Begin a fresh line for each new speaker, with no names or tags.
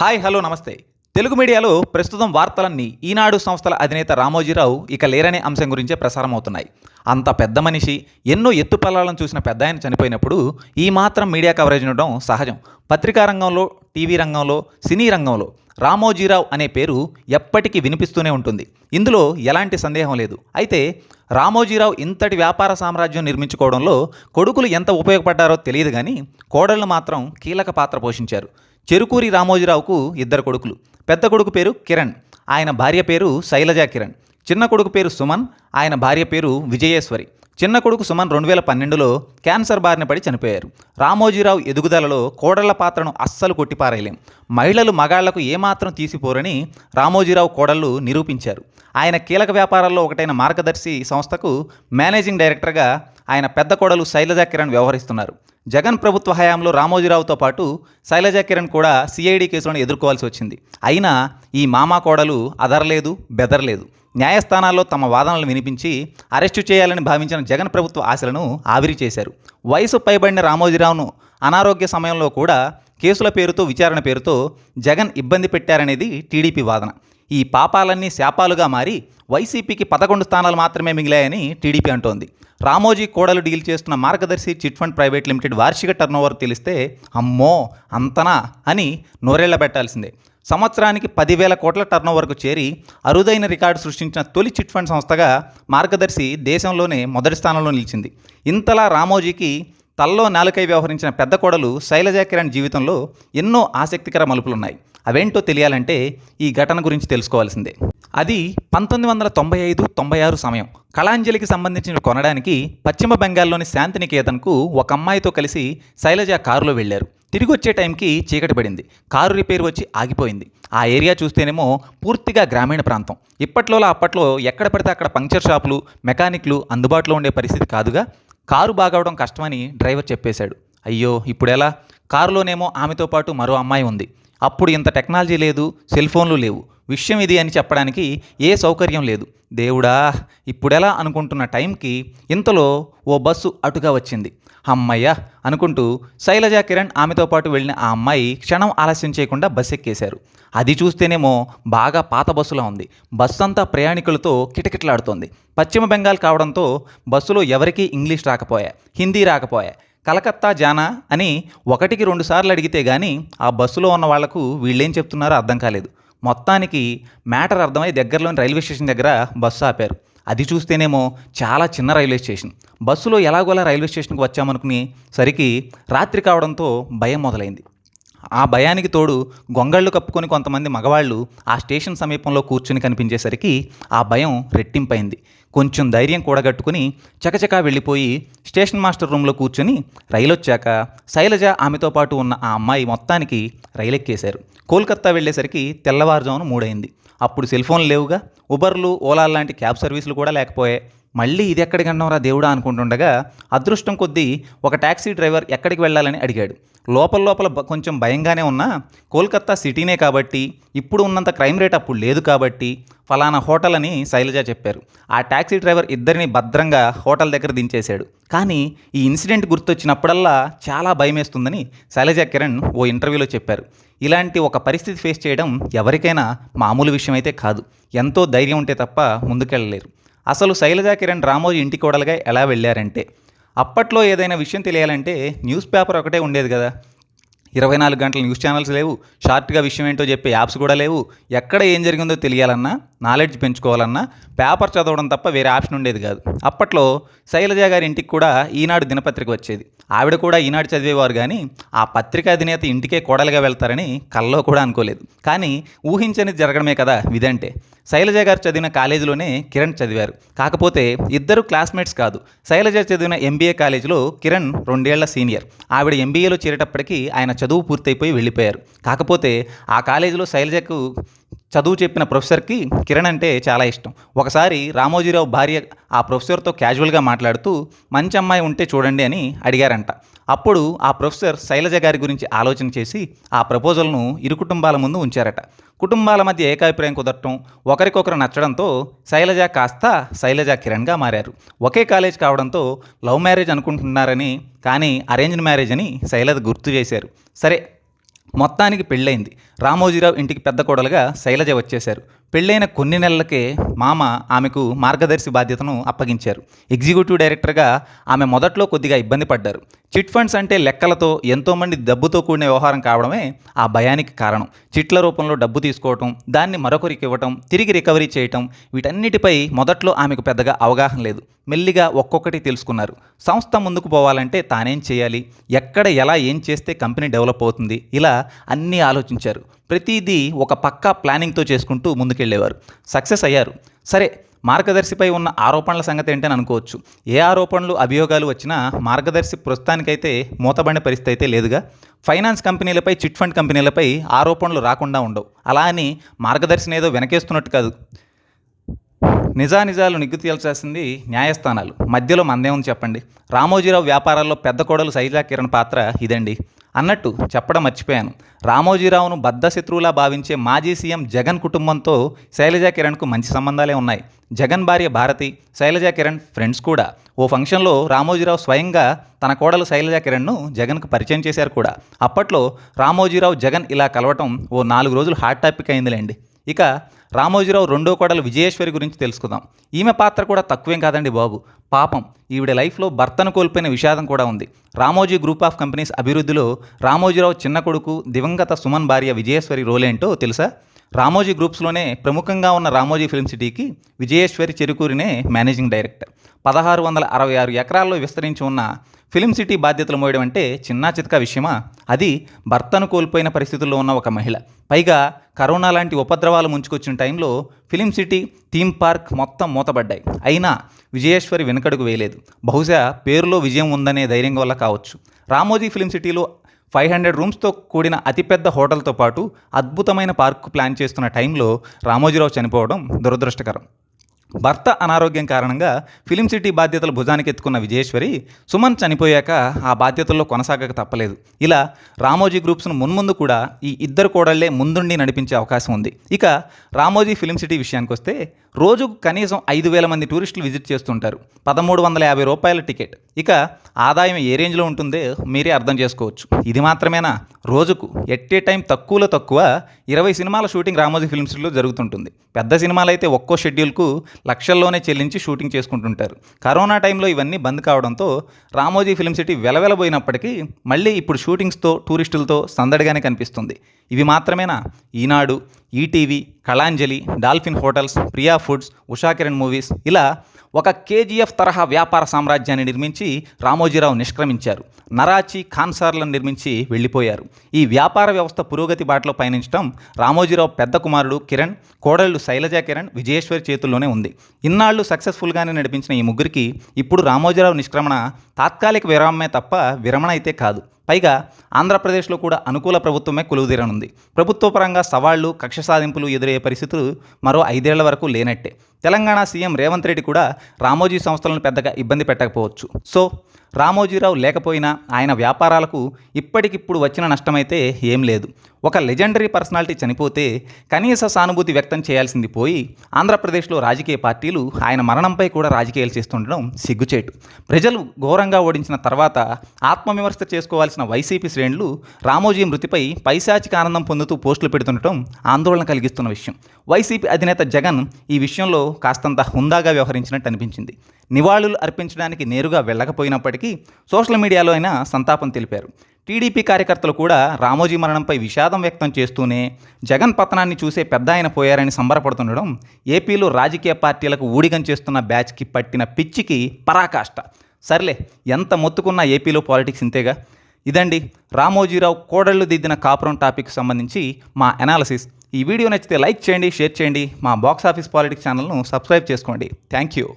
Hi hello నమస్తే. తెలుగు మీడియాలో ప్రస్తుతం వార్తలన్నీ ఈనాడు సంస్థల అధినేత రామోజీరావు ఇక లేరనే అంశం గురించే ప్రసారం అవుతున్నాయి అంత పెద్ద మనిషి ఎన్నో ఎత్తుపల్లాలను చూసిన పెద్ద ఆయన చనిపోయినప్పుడు ఈ మాత్రం మీడియా కవరేజ్ ఉండడం సహజం. పత్రికా రంగంలో టీవీ రంగంలో సినీ రంగంలో రామోజీరావు అనే పేరు ఎప్పటికీ వినిపిస్తూనే ఉంటుంది. ఇందులో ఎలాంటి సందేహం లేదు. అయితే రామోజీరావు ఇంతటి వ్యాపార సామ్రాజ్యం నిర్మించుకోవడంలో కొడుకులు ఎంత ఉపయోగపడ్డారో తెలియదు కానీ కోడళ్ళు మాత్రం కీలక పాత్ర పోషించారు. చెరుకూరి రామోజీరావుకు ఇద్దరు కొడుకులు. పెద్ద కొడుకు పేరు కిరణ్ ఆయన భార్య పేరు శైలజా కిరణ్ చిన్న కొడుకు పేరు సుమన్ ఆయన భార్య పేరు విజయేశ్వరి. చిన్న కొడుకు సుమన్ రెండు వేల పన్నెండులో క్యాన్సర్ బారిన పడి చనిపోయారు. రామోజీరావు ఎదుగుదలలో కోడళ్ళ పాత్రను అస్సలు కొట్టిపారేయలేం. మహిళలు మగాళ్ళకు ఏమాత్రం తీసిపోరని రామోజీరావు కోడళ్ళు నిరూపించారు. ఆయన కీలక వ్యాపారాల్లో ఒకటైన మార్గదర్శి సంస్థకు మేనేజింగ్ డైరెక్టర్గా ఆయన పెద్ద కోడలు శైలజా కిరణ్ వ్యవహరిస్తున్నారు. జగన్ ప్రభుత్వ హయాంలో రామోజీరావుతో పాటు శైలజా కిరణ్ కూడా సిఐడి కేసులను ఎదుర్కోవాల్సి వచ్చింది. అయినా ఈ మామా కోడలు అదరలేదు బెదరలేదు. న్యాయస్థానాల్లో తమ వాదనలు వినిపించి అరెస్టు చేయాలని భావించిన జగన్ ప్రభుత్వ ఆశలను ఆవిరి చేశారు. వయసు పైబడిన రామోజీరావును అనారోగ్య సమయంలో కూడా కేసుల పేరుతో విచారణ పేరుతో జగన్ ఇబ్బంది పెట్టారనేది టీడీపీ వాదన. ఈ పాపాలన్నీ శాపాలుగా మారి వైసీపీకి పదకొండు స్థానాలు మాత్రమే మిగిలాయని టీడీపీ అంటోంది. రామోజీ కోడలు డీల్ చేస్తున్న Margadarsi chit fund private limited వార్షిక టర్నోవర్ తెలిస్తే అమ్మో అంతనా అని నోరేళ్ళ పెట్టాల్సిందే. సంవత్సరానికి పదివేల కోట్ల టర్నోవర్కు చేరి అరుదైన రికార్డు సృష్టించిన తొలి చిట్ ఫండ్ సంస్థగా మార్గదర్శి దేశంలోనే మొదటి స్థానంలో నిలిచింది. ఇంతలా రామోజీకి తల్లో నాలుకై వ్యవహరించిన పెద్ద కోడలు శైలజా కిరణ్ జీవితంలో ఎన్నో ఆసక్తికర మలుపులున్నాయి. అవేంటో తెలియాలంటే ఈ ఘటన గురించి తెలుసుకోవాల్సిందే. అది పంతొమ్మిది వందల తొంభై ఐదు తొంభై ఆరు సమయం. కళాంజలికి సంబంధించిన కొనడానికి పశ్చిమ బెంగాల్లోని శాంతినికేతన్కు ఒక అమ్మాయితో కలిసి శైలజ కారులో వెళ్ళారు తిరిగి వచ్చే టైంకి చీకటి పడింది. కారు రిపేర్ వచ్చి ఆగిపోయింది. ఆ ఏరియా చూస్తేనేమో పూర్తిగా గ్రామీణ ప్రాంతం. ఇప్పట్లో అప్పట్లో ఎక్కడ పడితే అక్కడ పంక్చర్ షాపులు మెకానిక్లు అందుబాటులో ఉండే పరిస్థితి కాదుగా. కారు బాగవడం కష్టమని డ్రైవర్ చెప్పేశాడు. అయ్యో ఇప్పుడెలా? కారులోనేమో ఆమెతో పాటు మరో అమ్మాయి ఉంది. అప్పుడు ఇంత టెక్నాలజీ లేదు సెల్ ఫోన్లు లేవు. విషయం ఇది అని చెప్పడానికి ఏ సౌకర్యం లేదు. దేవుడా ఇప్పుడెలా అనుకుంటున్న టైంకి ఇంతలో ఓ బస్సు అటుగా వచ్చింది. అమ్మయ్య అనుకుంటూ శైలజ కిరణ్ ఆమెతో పాటు వెళ్ళిన ఆ అమ్మాయి క్షణం ఆలస్యం చేయకుండా బస్ ఎక్కేశారు అది చూస్తేనేమో బాగా పాత బస్సులా ఉంది. బస్సు అంతా ప్రయాణికులతో కిటకిటలాడుతోంది. పశ్చిమ బెంగాల్ కావడంతో బస్సులో ఎవరికీ ఇంగ్లీష్ రాకపోయా హిందీ రాకపోయా కలకత్తా జానా అని ఒకటికి రెండు సార్లు అడిగితే కానీ ఆ బస్సులో ఉన్న వాళ్ళకు వీళ్ళేం చెప్తున్నారో అర్థం కాలేదు. మొత్తానికి మ్యాటర్ అర్థమై దగ్గరలోని రైల్వే స్టేషన్ దగ్గర బస్సు ఆపారు. అది చూస్తేనేమో చాలా చిన్న రైల్వే స్టేషన్. బస్సులో ఎలాగోలా రైల్వే స్టేషన్కి వచ్చామనుకుని సరికి రాత్రి కావడంతో భయం మొదలైంది. ఆ భయానికి తోడు గొంగళ్ళు కప్పుకొని కొంతమంది మగవాళ్ళు ఆ స్టేషన్ సమీపంలో కూర్చుని కనిపించేసరికి ఆ భయం రెట్టింపైంది. కొంచెం ధైర్యం కూడగట్టుకుని చకచకా వెళ్ళిపోయి స్టేషన్ మాస్టర్ రూమ్లో కూర్చొని రైలు వచ్చాక శైలజ ఆమెతో పాటు ఉన్న ఆ అమ్మాయి మొత్తానికి రైలు ఎక్కేశారు కోల్కత్తా వెళ్ళేసరికి తెల్లవారుజామున మూడైంది అప్పుడు సెల్ ఫోన్లు లేవుగా ఉబర్లు ఓలా లాంటి క్యాబ్ సర్వీసులు కూడా లేకపోయాయి. మళ్ళీ ఇది ఎక్కడికి అన్నవరా దేవుడా అనుకుంటుండగా అదృష్టం కొద్దీ ఒక ట్యాక్సీ డ్రైవర్ ఎక్కడికి వెళ్ళాలని అడిగాడు. లోపల లోపల కొంచెం భయంగానే ఉన్నా కోల్కత్తా సిటీనే కాబట్టి ఇప్పుడు ఉన్నంత క్రైమ్ రేట్ అప్పుడు లేదు కాబట్టి ఫలానా హోటల్ అని శైలజ చెప్పారు. ఆ ట్యాక్సీ డ్రైవర్ ఇద్దరిని భద్రంగా హోటల్ దగ్గర దించేశాడు. కానీ ఈ ఇన్సిడెంట్ గుర్తొచ్చినప్పుడల్లా చాలా భయమేస్తుందని శైలజ కిరణ్ ఓ ఇంటర్వ్యూలో చెప్పారు. ఇలాంటి ఒక పరిస్థితి ఫేస్ చేయడం ఎవరికైనా మామూలు విషయం అయితే కాదు. ఎంతో ధైర్యం ఉంటే తప్ప ముందుకెళ్ళలేరు. అసలు శైలజా కిరణ్ రామోజీ ఇంటి కోడలుగా ఎలా వెళ్ళారంటే అప్పట్లో ఏదైనా విషయం తెలియాలంటే న్యూస్ పేపర్ ఒకటే ఉండేది కదా. ఇరవై నాలుగు గంటల న్యూస్ ఛానల్స్ లేవు. షార్ట్గా విషయం ఏంటో చెప్పే యాప్స్ కూడా లేవు. ఎక్కడ ఏం జరిగిందో తెలియాలన్నా నాలెడ్జ్ పెంచుకోవాలన్నా పేపర్ చదవడం తప్ప వేరే ఆప్షన్ ఉండేది కాదు. అప్పట్లో శైలజ గారి ఇంటికి కూడా ఈనాడు దినపత్రిక వచ్చేది. ఆవిడ కూడా ఈనాడు చదివేవారు కానీ ఆ పత్రిక అధినేత ఇంటికే కోడలుగా వెళ్తారని కల్లో కూడా అనుకోలేదు. కానీ ఊహించని జరగడమే కదా విదంటే శైలజ గారు చదివిన కాలేజీలోనే కిరణ్ చదివారు. కాకపోతే ఇద్దరు క్లాస్మేట్స్ కాదు. శైలజ చదివిన ఎంబీఏ కాలేజీలో కిరణ్ రెండేళ్ళ సీనియర్. ఆవిడ ఎంబీఏలో చేరేటప్పటికి ఆయన చదువు పూర్తయిపోయి వెళ్ళిపోయారు. కాకపోతే ఆ కాలేజీలో శైలజకు చదువు చెప్పిన ప్రొఫెసర్కి కిరణ్ అంటే చాలా ఇష్టం. ఒకసారి రామోజీరావు భార్య ఆ ప్రొఫెసర్తో క్యాజువల్గా మాట్లాడుతూ మంచి అమ్మాయి ఉంటే చూడండి అని అడిగారంట. అప్పుడు ఆ ప్రొఫెసర్ శైలజ గారి గురించి ఆలోచన చేసి ఆ ప్రపోజల్ను ఇరు కుటుంబాల ముందు ఉంచారట. కుటుంబాల మధ్య ఏకాభిప్రాయం కుదరటం ఒకరికొకరు నచ్చడంతో శైలజ కాస్త శైలజ కిరణ్గా మారారు. ఒకే కాలేజ్ కావడంతో లవ్ మ్యారేజ్ అనుకుంటున్నారని కానీ అరేంజ్డ్ మ్యారేజ్ అని శైలజ గుర్తు చేశారు. సరే మొత్తానికి పెళ్ళైంది రామోజీరావు ఇంటికి పెద్ద కోడలుగా శైలజ వచ్చేశారు. పెళ్ళైన కొన్ని నెలలకే మామ ఆమెకు మార్గదర్శి బాధ్యతను అప్పగించారు. ఎగ్జిక్యూటివ్ డైరెక్టర్గా ఆమె మొదట్లో కొద్దిగా ఇబ్బంది పడ్డారు. చిట్ ఫండ్స్ అంటే లెక్కలతో ఎంతోమంది డబ్బుతో కూడిన వ్యవహారం కావడమే ఆ భయానికి కారణం. చిట్ల రూపంలో డబ్బు తీసుకోవటం దాన్ని మరొకరికి ఇవ్వటం తిరిగి రికవరీ చేయటం వీటన్నిటిపై మొదట్లో ఆమెకు పెద్దగా అవగాహన లేదు. మెల్లిగా ఒక్కొక్కటి తెలుసుకున్నారు. సంస్థ ముందుకు పోవాలంటే తానేం చేయాలి? ఎక్కడ ఎలా ఏం చేస్తే కంపెనీ డెవలప్ అవుతుంది? ఇలా అన్నీ ఆలోచించారు. ప్రతిదీ ఒక పక్కా ప్లానింగ్తో చేసుకుంటూ ముందుకెళ్ళేవారు. సక్సెస్ అయ్యారు. సరే మార్గదర్శిపై ఉన్న ఆరోపణల సంగతి ఏంటని అనుకోవచ్చు. ఏ ఆరోపణలు అభియోగాలు వచ్చినా మార్గదర్శి ప్రస్తుతానికైతే మూతబడిన పరిస్థితి అయితే లేదుగా. ఫైనాన్స్ కంపెనీలపై చిట్ ఫండ్ కంపెనీలపై ఆరోపణలు రాకుండా ఉండవు. అలా అని మార్గదర్శిని ఏదో వెనకేస్తున్నట్టు కాదు. నిజానిజాలు నిగ్గు తేల్చాల్సింది న్యాయస్థానాలు. మధ్యలో మందేముంది చెప్పండి. రామోజీరావు వ్యాపారాల్లో పెద్ద కోడలు శైలా కిరణ్ పాత్ర ఇదండి. అన్నట్టు చెప్పడం మర్చిపోయాను. రామోజీరావును బద్ధశత్రువులా భావించే మాజీ సీఎం జగన్ కుటుంబంతో శైలజా కిరణ్కు మంచి సంబంధాలే ఉన్నాయి. జగన్ భార్య భారతి శైలజా కిరణ్ ఫ్రెండ్స్ కూడా. ఓ ఫంక్షన్లో రామోజీరావు స్వయంగా తన కోడలు శైలజా కిరణ్ను జగన్కు పరిచయం చేశారు కూడా. అప్పట్లో రామోజీరావు జగన్ ఇలా కలవటం ఓ నాలుగు రోజులు హాట్ టాపిక్ అయిందిలేండి. ఇక రామోజీరావు రెండో కోడలు విజయేశ్వరి గురించి తెలుసుకుందాం. ఈమె పాత్ర కూడా తక్కువేం కాదండి బాబు. పాపం ఈవిడ లైఫ్లో భర్తను కోల్పోయిన విషాదం కూడా ఉంది. రామోజీ గ్రూప్ ఆఫ్ కంపెనీస్ అభివృద్ధిలో రామోజీరావు చిన్న కొడుకు దివంగత సుమన్ భార్య విజయేశ్వరి రోల్ ఏంటో తెలుసా? రామోజీ గ్రూప్స్లోనే ప్రముఖంగా ఉన్న రామోజీ ఫిల్మ్ సిటీకి విజయేశ్వరి చెరుకూరినే మేనేజింగ్ డైరెక్టర్. పదహారు వందల అరవై ఆరు ఎకరాల్లో విస్తరించి ఉన్న ఫిలిం సిటీ బాధ్యతలు మోయడం అంటే చిన్నా చితక విషయమా? అది భర్తను కోల్పోయిన పరిస్థితుల్లో ఉన్న ఒక మహిళ. పైగా కరోనా లాంటి ఉపద్రవాలు ముంచుకొచ్చిన టైంలో ఫిలిం సిటీ థీమ్ పార్క్ మొత్తం మూతబడ్డాయి. అయినా విజయేశ్వరి వెనుకడుగు వేయలేదు. బహుశా పేరులో విజయం ఉందనే ధైర్యం వల్ల కావచ్చు. రామోజీ ఫిలిం సిటీలో ఫైవ్ హండ్రెడ్ రూమ్స్తో కూడిన అతిపెద్ద హోటల్తో పాటు అద్భుతమైన పార్క్ ప్లాన్ చేస్తున్న టైంలో రామోజీరావు చనిపోవడం దురదృష్టకరం. భర్త అనారోగ్యం కారణంగా ఫిలిం సిటీ బాధ్యతలు భుజానికి ఎత్తుకున్న విజయేశ్వరి సుమన్ చనిపోయాక ఆ బాధ్యతల్లో కొనసాగక తప్పలేదు. ఇలా రామోజీ గ్రూప్స్ను మున్ముందు కూడా ఈ ఇద్దరు కోడళ్ళే ముందుండి నడిపించే అవకాశం ఉంది. ఇక రామోజీ ఫిలిం సిటీ విషయానికి వస్తే రోజుకు కనీసం ఐదు వేల మంది టూరిస్టులు విజిట్ చేస్తుంటారు. పదమూడు వందల యాభై రూపాయల టికెట్. ఇక ఆదాయం ఏ రేంజ్లో ఉంటుందో మీరే అర్థం చేసుకోవచ్చు. ఇది మాత్రమేనా? రోజుకు ఎట్ ఏ టైం తక్కువలో తక్కువ ఇరవై సినిమాల షూటింగ్ రామోజీ ఫిల్మ్ సిటీలో జరుగుతుంటుంది. పెద్ద సినిమాలు అయితే ఒక్కో షెడ్యూల్కు లక్షల్లోనే చెల్లించి షూటింగ్ చేసుకుంటుంటారు. కరోనా టైంలో ఇవన్నీ బంద్ కావడంతో రామోజీ ఫిల్మ్ సిటీ వెలవెలబోయినప్పటికీ మళ్ళీ ఇప్పుడు షూటింగ్స్తో టూరిస్టులతో సందడిగానే కనిపిస్తుంది. ఇవి మాత్రమేనా? Eenadu ETV Kalanjali dolphin hotels Priya foods Usha Kiran movies ఇలా ఒక కేజీఎఫ్ తరహా వ్యాపార సామ్రాజ్యాన్ని నిర్మించి రామోజీరావు నిష్క్రమించారు. నరాచి ఖాన్సార్లను నిర్మించి వెళ్ళిపోయారు. ఈ వ్యాపార వ్యవస్థ పురోగతి బాటలో పయనించడం రామోజీరావు పెద్ద కుమారుడు కిరణ్ కోడళ్ళు శైలజా కిరణ్ విజయేశ్వరి చేతుల్లోనే ఉంది. ఇన్నాళ్ళు సక్సెస్ఫుల్గానే నడిపించిన ఈ ముగ్గురికి ఇప్పుడు రామోజీరావు నిష్క్రమణ తాత్కాలిక విరామమే తప్ప విరమణ అయితే కాదు. పైగా ఆంధ్రప్రదేశ్లో కూడా అనుకూల ప్రభుత్వమే కొలువుదీరనుంది. ప్రభుత్వ పరంగా సవాళ్ళు కక్ష సాధింపులు ఎదురయ్యే పరిస్థితులు మరో ఐదేళ్ళ వరకు లేనట్టే. తెలంగాణ సీఎం రేవంత్ రెడ్డి కూడా రామోజీ సంస్థలను పెద్దగా ఇబ్బంది పెట్టకపోవచ్చు. సో రామోజీరావు లేకపోయినా ఆయన వ్యాపారాలకు ఇప్పటికిప్పుడు వచ్చిన నష్టమైతే ఏం లేదు. ఒక లెజెండరీ పర్సనాలిటీ చనిపోతే కనీస సానుభూతి వ్యక్తం చేయాల్సింది పోయి ఆంధ్రప్రదేశ్లో రాజకీయ పార్టీలు ఆయన మరణంపై కూడా రాజకీయాలు చేస్తుండడం సిగ్గుచేటు. ప్రజలు ఘోరంగా ఓడించిన తర్వాత ఆత్మవిమర్శ చేసుకోవాల్సిన వైసీపీ శ్రేణులు రామోజీ మృతిపై పైశాచిక ఆనందం పొందుతూ పోస్టులు పెడుతుండటం ఆందోళన కలిగిస్తున్న విషయం. వైసీపీ అధినేత జగన్ ఈ విషయంలో కాస్తంత హుందాగా వ్యవహరించినట్టు అనిపించింది. నివాళులు అర్పించడానికి నేరుగా వెళ్ళకపోయినప్పటికీ సోషల్ మీడియాలో అయినా సంతాపం తెలిపారు. టీడీపీ కార్యకర్తలు కూడా రామోజీ మరణంపై విషాదం వ్యక్తం చేస్తూనే జగన్ పతనాన్ని చూసే పెద్ద ఆయన పోయారని సంబరపడుతుండడం ఏపీలో రాజకీయ పార్టీలకు ఊడిగం చేస్తున్న బ్యాచ్కి పట్టిన పిచ్చికి పరాకాష్ట. సర్లే ఎంత మొత్తుకున్నా ఏపీలో పాలిటిక్స్ ఇంతేగా? ఇదండి రామోజీరావు కోడళ్ళు దిద్దిన కాపురం టాపిక్ సంబంధించి మా అనాలసిస్. ఈ వీడియో నచ్చితే లైక్ చేయండి షేర్ చేయండి. మా బాక్స్ ఆఫీస్ పాలిటిక్స్ ఛానల్ను సబ్స్క్రైబ్ చేసుకోండి. Thank you.